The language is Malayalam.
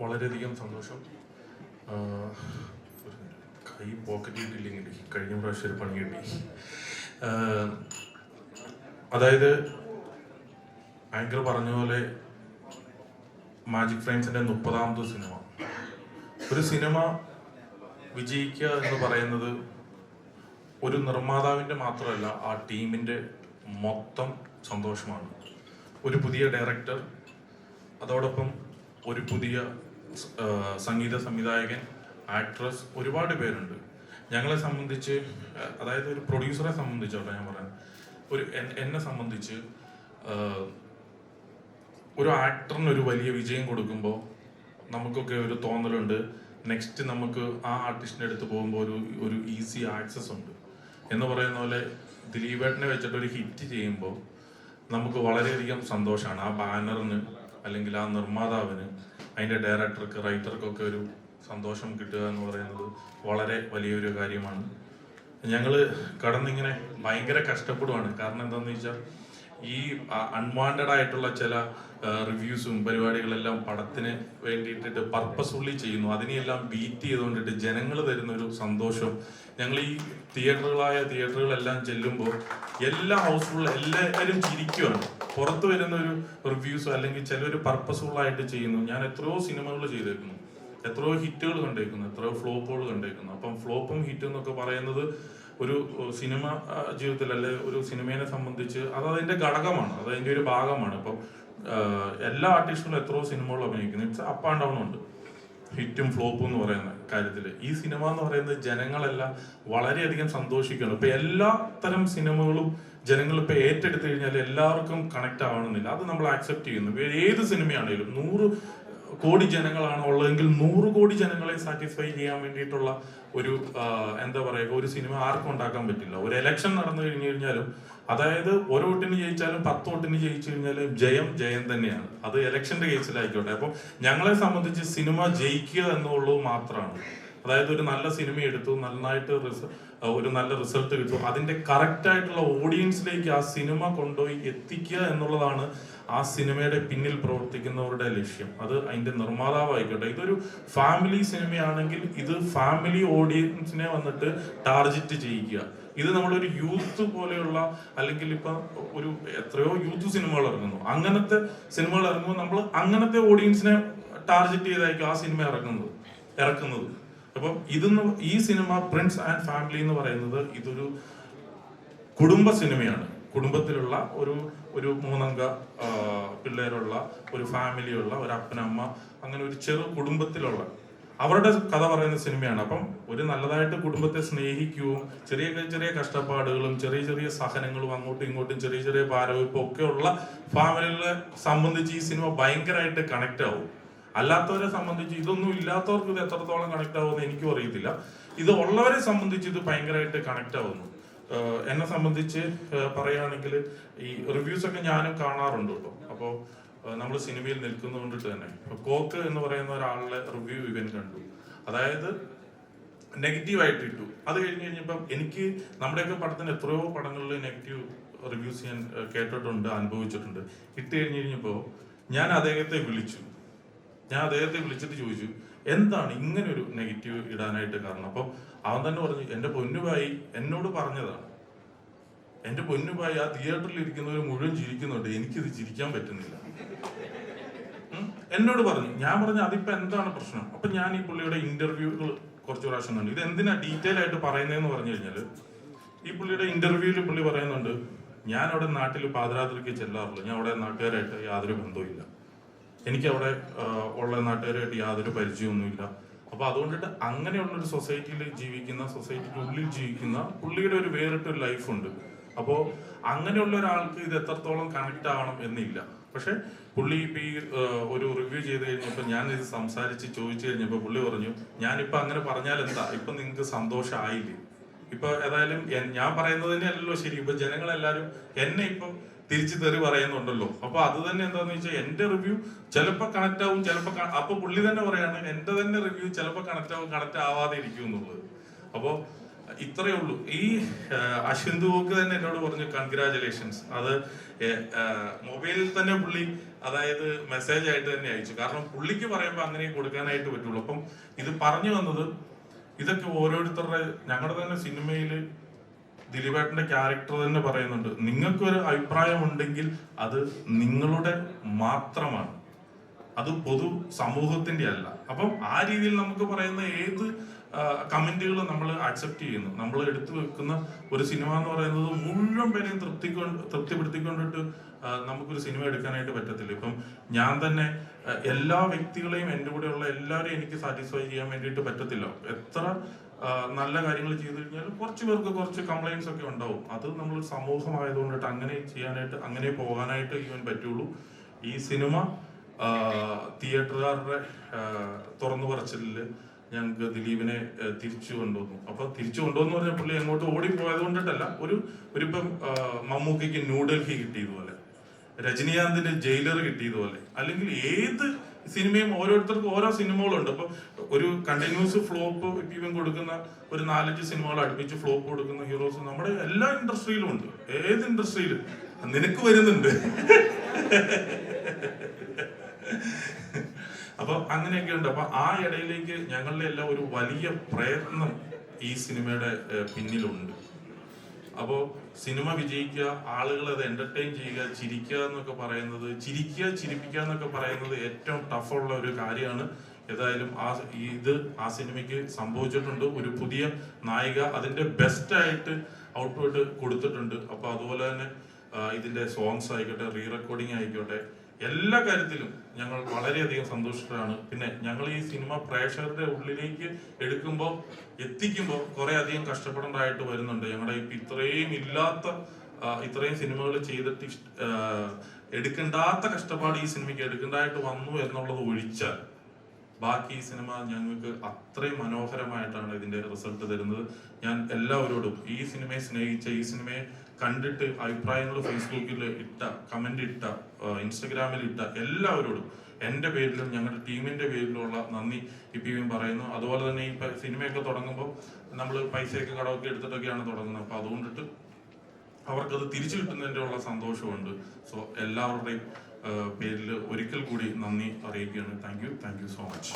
വളരെയധികം സന്തോഷം. കൈ പോക്കറ്റ് കിട്ടിയില്ലെങ്കിൽ കഴിഞ്ഞ പ്രാവശ്യം ഒരു പണി കിട്ടി. അതായത് ആങ്കർ പറഞ്ഞ പോലെ മാജിക് ഫ്രൈൻസിന്റെ മുപ്പതാമത് സിനിമ. ഒരു സിനിമ വിജയിക്കുക എന്ന് പറയുന്നത് ഒരു നിർമ്മാതാവിന്റെ മാത്രമല്ല ആ ടീമിന്റെ മൊത്തം സന്തോഷമാണ്. ഒരു പുതിയ ഡയറക്ടർ അതോടൊപ്പം ഒരു പുതിയ സംഗീത സംവിധായകൻ ആക്ട്രസ് ഒരുപാട് പേരുണ്ട്. ഞങ്ങളെ സംബന്ധിച്ച് അതായത് ഒരു പ്രൊഡ്യൂസറെ സംബന്ധിച്ചോട്ടെ ഞാൻ പറയാൻ ഒരു എന്നെ സംബന്ധിച്ച് ഒരു ആക്ടറിന് ഒരു വലിയ വിജയം കൊടുക്കുമ്പോൾ നമുക്കൊക്കെ ഒരു തോന്നലുണ്ട്. നെക്സ്റ്റ് നമുക്ക് ആ ആർട്ടിസ്റ്റിന്റെ അടുത്ത് പോകുമ്പോൾ ഒരു ഒരു ഈസി ആക്സസ് ഉണ്ട്. എന്ന് പറയുന്ന പോലെ ദിലീപേട്ടനെ വെച്ചിട്ട് ഒരു ഹിറ്റ് ചെയ്യുമ്പോൾ നമുക്ക് വളരെയധികം സന്തോഷമാണ്. ആ ബാനറിന് അല്ലെങ്കിൽ ആ നിർമ്മാതാവിന് അതിന്റെ ഡയറക്ടർക്ക് റൈറ്റർക്കൊക്കെ ഒരു സന്തോഷം കിട്ടുക എന്ന് പറയുന്നത് വളരെ വലിയൊരു കാര്യമാണ്. ഞങ്ങൾ കടന്നിങ്ങനെ ഭയങ്കര കഷ്ടപ്പെടുവാണ്. കാരണം എന്താണെന്ന് വെച്ചാൽ ഈ അൺവാണ്ടഡ് ആയിട്ടുള്ള ചില റിവ്യൂസും പരിപാടികളെല്ലാം പടത്തിന് വേണ്ടിയിട്ട് പർപ്പസ്ഫുള്ളി ചെയ്യുന്നു. അതിനെയെല്ലാം ബീറ്റ് ചെയ്തുകൊണ്ടിട്ട് ജനങ്ങൾ തരുന്ന ഒരു സന്തോഷം. ഞങ്ങൾ ഈ തിയേറ്ററുകളായ തിയേറ്ററുകളെല്ലാം ചെല്ലുമ്പോൾ എല്ലാ ഹൗസ്ഫുൾ എല്ലാവരും ചിരിക്കുകയാണ് പുറത്ത് വരുന്ന ഒരു റിവ്യൂസോ അല്ലെങ്കിൽ ചിലർ പർപ്പസ്ഫുള്ളായിട്ട് ചെയ്യുന്നു. ഞാൻ എത്രയോ സിനിമകൾ ചെയ്തേക്കുന്നു. എത്രയോ ഹിറ്റുകൾ കണ്ടേക്കുന്നു. എത്രയോ ഫ്ലോപ്പുകൾ കണ്ടേക്കുന്നു. അപ്പം ഫ്ലോപ്പും ഹിറ്റും എന്നൊക്കെ പറയുന്നത് ഒരു സിനിമ ജീവിതത്തിൽ അല്ലെ ഒരു സിനിമയെ സംബന്ധിച്ച് അത് അതിന്റെ ഘടകമാണ് അത് അതിന്റെ ഒരു ഭാഗമാണ്. ഇപ്പം എല്ലാ ആർട്ടിസ്റ്റുകളും എത്രയോ സിനിമകൾ അഭിനയിക്കുന്നു. ഇറ്റ്സ് അപ്പ് ആൻഡ് ഡൗൺ ഉണ്ട്. ഹിറ്റും ഫ്ലോപ്പും എന്ന് പറയുന്ന കാര്യത്തിൽ. ഈ സിനിമ എന്ന് പറയുന്നത് ജനങ്ങളെല്ലാം വളരെയധികം സന്തോഷിക്കുകയാണ്. ഇപ്പൊ എല്ലാ തരം സിനിമകളും ജനങ്ങൾ ഇപ്പൊ ഏറ്റെടുത്തു കഴിഞ്ഞാൽ എല്ലാവർക്കും കണക്ട് ആവണമെന്നില്ല. അത് നമ്മൾ ആക്സെപ്റ്റ് ചെയ്യുന്നു. ഏത് സിനിമയാണെങ്കിലും നൂറ് കോടി ജനങ്ങളാണ് ഉള്ളതെങ്കിൽ നൂറ് കോടി ജനങ്ങളെ സാറ്റിസ്ഫൈ ചെയ്യാൻ വേണ്ടിയിട്ടുള്ള ഒരു എന്താ പറയുക ഒരു സിനിമ ആർക്കും ഉണ്ടാക്കാൻ പറ്റില്ല. ഒരു എലക്ഷൻ നടന്നു കഴിഞ്ഞു കഴിഞ്ഞാലും അതായത് ഒരു വോട്ടിന് ജയിച്ചാലും പത്ത് വോട്ടിന് ജയിച്ചു കഴിഞ്ഞാലും ജയം ജയം തന്നെയാണ്. അത് എലക്ഷന്റെ കേസിലായിക്കോട്ടെ അപ്പം ഞങ്ങളെ സംബന്ധിച്ച് സിനിമ ജയിക്കുക എന്നുള്ളത് മാത്രമാണ്. അതായത് ഒരു നല്ല സിനിമ എടുത്തു നന്നായിട്ട് ഒരു നല്ല റിസൾട്ട് കിട്ടും. അതിന്റെ കറക്റ്റ് ആയിട്ടുള്ള ഓഡിയൻസിലേക്ക് ആ സിനിമ കൊണ്ടുപോയി എത്തിക്കുക എന്നുള്ളതാണ് ആ സിനിമയുടെ പിന്നിൽ പ്രവർത്തിക്കുന്നവരുടെ ലക്ഷ്യം. അത് അതിന്റെ നിർമ്മാതാവായിക്കോട്ടെ. ഇതൊരു ഫാമിലി സിനിമയാണെങ്കിൽ ഇത് ഫാമിലി ഓഡിയൻസിനെ വന്നിട്ട് ടാർജറ്റ് ചെയ്യിക്കുക. ഇത് നമ്മളൊരു യൂത്ത് പോലെയുള്ള അല്ലെങ്കിൽ ഇപ്പൊ ഒരു എത്രയോ യൂത്ത് സിനിമകൾ ഇറങ്ങുന്നു. അങ്ങനത്തെ സിനിമകൾ ഇറങ്ങുമ്പോൾ നമ്മൾ അങ്ങനത്തെ ഓഡിയൻസിനെ ടാർജറ്റ് ചെയ്തായിരിക്കും ആ സിനിമ ഇറങ്ങുന്നത്. ഇറക്കുന്നത്. അപ്പം ഇതെന്ന് ഈ സിനിമ പ്രിൻസ് ആൻഡ് ഫാമിലി എന്ന് പറയുന്നത് ഇതൊരു കുടുംബ സിനിമയാണ്. കുടുംബത്തിലുള്ള ഒരു ഒരു മൂന്നംഗ പിള്ളേരുള്ള ഒരു ഫാമിലിയുള്ള ഒരു അപ്പനമ്മ അങ്ങനെ ഒരു ചെറു കുടുംബത്തിലുള്ള അവരുടെ കഥ പറയുന്ന സിനിമയാണ്. അപ്പം ഒരു നല്ലതായിട്ട് കുടുംബത്തെ സ്നേഹിക്കുകയും ചെറിയ ചെറിയ കഷ്ടപ്പാടുകളും ചെറിയ ചെറിയ സഹനങ്ങളും അങ്ങോട്ടും ഇങ്ങോട്ടും ചെറിയ ചെറിയ ഭാരവും ഒക്കെ ഉള്ള ഫാമിലികളെ സംബന്ധിച്ച് ഈ സിനിമ ഭയങ്കരമായിട്ട് കണക്റ്റ് ആവും. അല്ലാത്തവരെ സംബന്ധിച്ച് ഇതൊന്നും ഇല്ലാത്തവർക്ക് ഇത് എത്രത്തോളം കണക്ട് ആവുമെന്ന് എനിക്കും അറിയത്തില്ല. ഇത് ഉള്ളവരെ സംബന്ധിച്ച് ഇത് ഭയങ്കരമായിട്ട് കണക്ട് ആവുന്നു. എന്നെ സംബന്ധിച്ച് പറയുകയാണെങ്കിൽ ഈ റിവ്യൂസ് ഒക്കെ ഞാനും കാണാറുണ്ട് കേട്ടോ. അപ്പോൾ നമ്മൾ സിനിമയിൽ നിൽക്കുന്നതുകൊണ്ടിട്ട് തന്നെ. കോക്ക് എന്ന് പറയുന്ന ഒരാളുടെ റിവ്യൂ ഇവൻ കണ്ടു. അതായത് നെഗറ്റീവ് ആയിട്ട് ഇട്ടു. അത് കഴിഞ്ഞ് കഴിഞ്ഞപ്പം എനിക്ക് നമ്മുടെയൊക്കെ പടത്തിന് എത്രയോ പടങ്ങളിൽ നെഗറ്റീവ് റിവ്യൂസ് ഞാൻ കേട്ടിട്ടുണ്ട് അനുഭവിച്ചിട്ടുണ്ട്. ഇട്ട് കഴിഞ്ഞ് കഴിഞ്ഞപ്പോൾ ഞാൻ അദ്ദേഹത്തെ വിളിച്ചു. ഞാൻ അദ്ദേഹത്തെ വിളിച്ചിട്ട് ചോദിച്ചു എന്താണ് ഇങ്ങനെ ഒരു നെഗറ്റീവ് ഇടാനായിട്ട് കാരണം? അപ്പം അവൻ തന്നെ പറഞ്ഞു എന്റെ പൊന്നുഭായി എന്നോട് പറഞ്ഞതാണ്. എന്റെ പൊന്നുഭായി ആ തിയേറ്ററിൽ ഇരിക്കുന്നവർ മുഴുവൻ ചിരിക്കുന്നുണ്ട്. എനിക്കിത് ചിരിക്കാൻ പറ്റുന്നില്ല. എന്നോട് പറഞ്ഞു ഞാൻ പറഞ്ഞു അതിപ്പോ എന്താണ് പ്രശ്നം? അപ്പൊ ഞാൻ ഈ പുള്ളിയുടെ ഇന്റർവ്യൂകൾ കുറച്ച് പ്രാവശ്യം കണ്ടു. ഇത് എന്തിനാ ഡീറ്റെയിൽ ആയിട്ട് പറയുന്നതെന്ന് പറഞ്ഞു കഴിഞ്ഞാൽ ഈ പുള്ളിയുടെ ഇന്റർവ്യൂവിൽ പുള്ളി പറയുന്നുണ്ട് ഞാൻ അവിടെ നാട്ടിൽ പാതിരാത്രിക്ക് ചെല്ലാറുള്ളൂ. ഞാൻ അവിടെ നാട്ടുകാരായിട്ട് യാതൊരു ബന്ധവുമില്ല. എനിക്ക് അവിടെ ഉള്ള നാട്ടുകാരായിട്ട് യാതൊരു പരിചയമൊന്നുമില്ല. അപ്പൊ അതുകൊണ്ടിട്ട് അങ്ങനെയുള്ള ഒരു സൊസൈറ്റിയിൽ ജീവിക്കുന്ന സൊസൈറ്റിക്ക് ഉള്ളിൽ ജീവിക്കുന്ന പുള്ളിയുടെ ഒരു വേറിട്ടൊരു ലൈഫുണ്ട്. അപ്പോ അങ്ങനെയുള്ള ഒരാൾക്ക് ഇത് എത്രത്തോളം കണക്ട് ആവണം എന്നില്ല. പക്ഷെ പുള്ളി ഇപ്പൊ ഈ ഒരു റിവ്യൂ ചെയ്ത് കഴിഞ്ഞപ്പോ ഞാൻ ഇത് സംസാരിച്ച് ചോദിച്ചു കഴിഞ്ഞപ്പോ പുള്ളി പറഞ്ഞു ഞാനിപ്പോ അങ്ങനെ പറഞ്ഞാൽ എന്താ? ഇപ്പൊ നിങ്ങൾക്ക് സന്തോഷമായില്ലേ ഇപ്പൊ ഏതായാലും ഞാൻ പറയുന്നത് തന്നെയല്ലല്ലോ ശരി. ഇപ്പൊ ജനങ്ങളെല്ലാരും എന്നെ ഇപ്പൊ തിരിച്ചു തെറി പറയുന്നുണ്ടല്ലോ. അപ്പൊ അത് തന്നെ എന്താന്ന് വെച്ചാൽ എന്റെ റിവ്യൂ ചിലപ്പോ കണക്ട് ആവും ചിലപ്പോ ക- അപ്പൊ പുള്ളി തന്നെ പറയാണ് എന്റെ തന്നെ റിവ്യൂ ചിലപ്പോ കണക്ട് ആവും കണക്ട് ആവാതെ ഇരിക്കും എന്നുള്ളത്. അപ്പോ ഇത്രയേ ഉള്ളൂ. ഈ അശ്വന്തുവോക്ക് തന്നെ എന്നോട് പറഞ്ഞു കൺഗ്രാചുലേഷൻസ് അത് മൊബൈലിൽ തന്നെ പുള്ളി അതായത് മെസ്സേജ് ആയിട്ട് തന്നെ അയച്ചു. കാരണം പുള്ളിക്ക് പറയുമ്പോൾ അങ്ങനെ കൊടുക്കാനായിട്ട് പറ്റുള്ളൂ. അപ്പം ഇത് പറഞ്ഞു വന്നത് ഇതൊക്കെ ഓരോരുത്തരുടെ ഞങ്ങളുടെ തന്നെ സിനിമയിൽ ദിലീപേട്ടന്റെ ക്യാരക്ടർ തന്നെ പറയുന്നുണ്ട് നിങ്ങൾക്കൊരു അഭിപ്രായം ഉണ്ടെങ്കിൽ അത് നിങ്ങളുടെ മാത്രമാണ്. അത് പൊതു സമൂഹത്തിന്റെ അല്ല. അപ്പം ആ രീതിയിൽ നമുക്ക് പറയുന്ന ഏത് കമന്റുകൾ നമ്മൾ അക്സെപ്റ്റ് ചെയ്യുന്നു. നമ്മൾ എടുത്തു വെക്കുന്ന ഒരു സിനിമ എന്ന് പറയുന്നത് മുഴുവൻ പേരെയും തൃപ്തിക്കൊണ്ട് തൃപ്തിപ്പെടുത്തിക്കൊണ്ടിട്ട് നമുക്കൊരു സിനിമ എടുക്കാനായിട്ട് പറ്റത്തില്ല. ഇപ്പം ഞാൻ തന്നെ എല്ലാ വ്യക്തികളെയും എന്റെ കൂടെയുള്ള എല്ലാവരെയും എനിക്ക് സാറ്റിസ്ഫൈ ചെയ്യാൻ വേണ്ടിയിട്ട് പറ്റത്തില്ല. എത്ര നല്ല കാര്യങ്ങൾ ചെയ്തു കഴിഞ്ഞാൽ കുറച്ച് പേർക്ക് കുറച്ച് കംപ്ലൈൻസ് ഒക്കെ ഉണ്ടാവും. അത് നമ്മൾ സമൂഹമായതുകൊണ്ടിട്ട് അങ്ങനെ ചെയ്യാനായിട്ട് അങ്ങനെ പോകാനായിട്ട് ഇവൻ പറ്റുള്ളൂ. ഈ സിനിമ തിയേറ്ററുകാരുടെ തുറന്നു പറച്ചിലിൽ ഞങ്ങൾക്ക് ദിലീപിനെ തിരിച്ചു കൊണ്ടുവന്നു. അപ്പൊ തിരിച്ചു കൊണ്ടുവന്നു പറഞ്ഞ പുള്ളി അങ്ങോട്ട് ഓടിപ്പോയത് കൊണ്ടിട്ടല്ല ഒരു ഒരിപ്പം മമ്മൂക്കയ്ക്ക് ന്യൂഡൽഹി കിട്ടിയതുപോലെ രജനീകാന്തിന് ജയിലർ കിട്ടിയതുപോലെ അല്ലെങ്കിൽ ഏത് സിനിമയും ഓരോരുത്തർക്കും ഓരോ സിനിമകളുണ്ട്. അപ്പൊ ഒരു കണ്ടിന്യൂസ് ഫ്ലോപ്പ് ഇവൻ കൊടുക്കുന്ന ഒരു നാലഞ്ച് സിനിമകൾ അടുപ്പിച്ച് ഫ്ലോപ്പ് കൊടുക്കുന്ന ഹീറോസ് നമ്മുടെ എല്ലാ ഇൻഡസ്ട്രിയിലും ഉണ്ട്. ഏത് ഇൻഡസ്ട്രിയിലും നിനക്ക് വരുന്നുണ്ട്. അപ്പൊ അങ്ങനെയൊക്കെ ഉണ്ട്. അപ്പൊ ആ ഇടയിലേക്ക് ഞങ്ങളുടെ എല്ലാം ഒരു വലിയ പ്രയത്നം ഈ സിനിമയുടെ പിന്നിലുണ്ട്. അപ്പോ സിനിമ വിജയിക്കുക ആളുകൾ അത് എന്റർടൈൻ ചെയ്യുക ചിരിക്കുക എന്നൊക്കെ പറയുന്നത് ചിരിക്കുക ചിരിപ്പിക്കുക എന്നൊക്കെ പറയുന്നത് ഏറ്റവും ടഫുള്ള ഒരു കാര്യമാണ്. ഏതായാലും ആ ഇത് ആ സിനിമയ്ക്ക് സംഭവിച്ചിട്ടുണ്ട്. ഒരു പുതിയ നായിക അതിന്റെ ബെസ്റ്റ് ആയിട്ട് ഔട്ട്പുട്ട് കൊടുത്തിട്ടുണ്ട്. അപ്പൊ അതുപോലെ തന്നെ ഇതിന്റെ സോങ്സ് ആയിക്കോട്ടെ റീ റെക്കോർഡിംഗ് ആയിക്കോട്ടെ എല്ലാ കാര്യത്തിലും ഞങ്ങൾ വളരെയധികം സന്തോഷത്തിലാണ് പിന്നെ ഞങ്ങൾ ഈ സിനിമ പ്രേക്ഷകരുടെ ഉള്ളിലേക്ക് എടുക്കുമ്പോൾ എത്തിക്കുമ്പോൾ കുറെ അധികം കഷ്ടപ്പെടേണ്ടതായിട്ട് വരുന്നുണ്ട്. ഞങ്ങളുടെ ഇപ്പൊ ഇത്രയും ഇല്ലാത്ത ഇത്രയും സിനിമകൾ ചെയ്തിട്ട് എടുക്കേണ്ടാത്ത കഷ്ടപ്പാട് ഈ സിനിമയ്ക്ക് എടുക്കേണ്ടതായിട്ട് വന്നു എന്നുള്ളത് ഒഴിച്ചാൽ ബാക്കി ഈ സിനിമ ഞങ്ങൾക്ക് അത്രയും മനോഹരമായിട്ടാണ് ഇതിന്റെ റിസൾട്ട് തരുന്നത്. ഞാൻ എല്ലാവരോടും ഈ സിനിമയെ സ്നേഹിച്ച ഈ സിനിമയെ കണ്ടിട്ട് അഭിപ്രായങ്ങൾ ഫേസ്ബുക്കിൽ ഇട്ട കമന്റ് ഇട്ട ഇൻസ്റ്റഗ്രാമിൽ ഇട്ട എല്ലാവരോടും എന്റെ പേരിലും ഞങ്ങളുടെ ടീമിന്റെ പേരിലുള്ള നന്ദി ഇപ്പം പറയുന്നു. അതുപോലെ തന്നെ ഈ സിനിമയൊക്കെ തുടങ്ങുമ്പോൾ നമ്മൾ പൈസയൊക്കെ കടമൊക്കെ എടുത്തിട്ടൊക്കെയാണ് തുടങ്ങുന്നത്. അപ്പോൾ അതുകൊണ്ടിട്ട് അവർക്കത് തിരിച്ചു കിട്ടുന്നതിന്റെ ഉള്ള സന്തോഷമുണ്ട്. സോ എല്ലാവരുടെയും പേരിൽ ഒരിക്കൽ കൂടി നന്ദി അറിയിക്കുകയാണ്. Thank you. Thank you so much.